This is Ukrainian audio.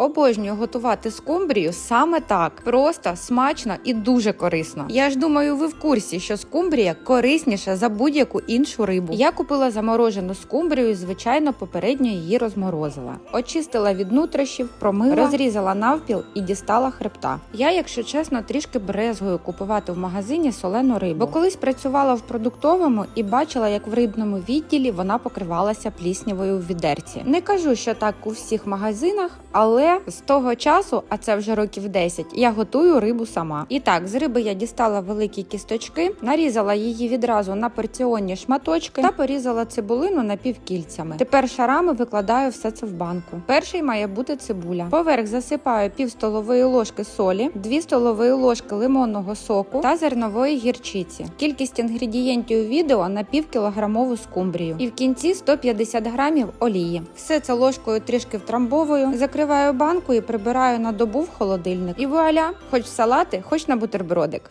Обожнюю готувати скумбрію саме так. Просто, смачно і дуже корисно. Я ж думаю, ви в курсі, що скумбрія корисніша за будь-яку іншу рибу. Я купила заморожену скумбрію, і, звичайно, попередньо її розморозила. Очистила від нутрощів, промила, розрізала навпіл і дістала хребта. Я, якщо чесно, трішки брезгую купувати в магазині солену рибу. Бо колись працювала в продуктовому і бачила, як в рибному відділі вона покривалася пліснявою в відерці. Не кажу, що так у всіх магазинах, але з того часу, а це вже років 10, я готую рибу сама. І так, з риби я дістала великі кісточки, нарізала її відразу на порціонні шматочки та порізала цибулину напівкільцями. Тепер шарами викладаю все це в банку. Перший має бути цибуля. Поверх засипаю пів столової ложки солі, 2 столової ложки лимонного соку та зернової гірчиці. Кількість інгредієнтів відео на півкілограмову скумбрію. І в кінці 150 грамів олії. Все це ложкою трішки втрамбовую, закриваю банку і прибираю на добу в холодильник. І вуаля, хоч в салати, хоч на бутербродик.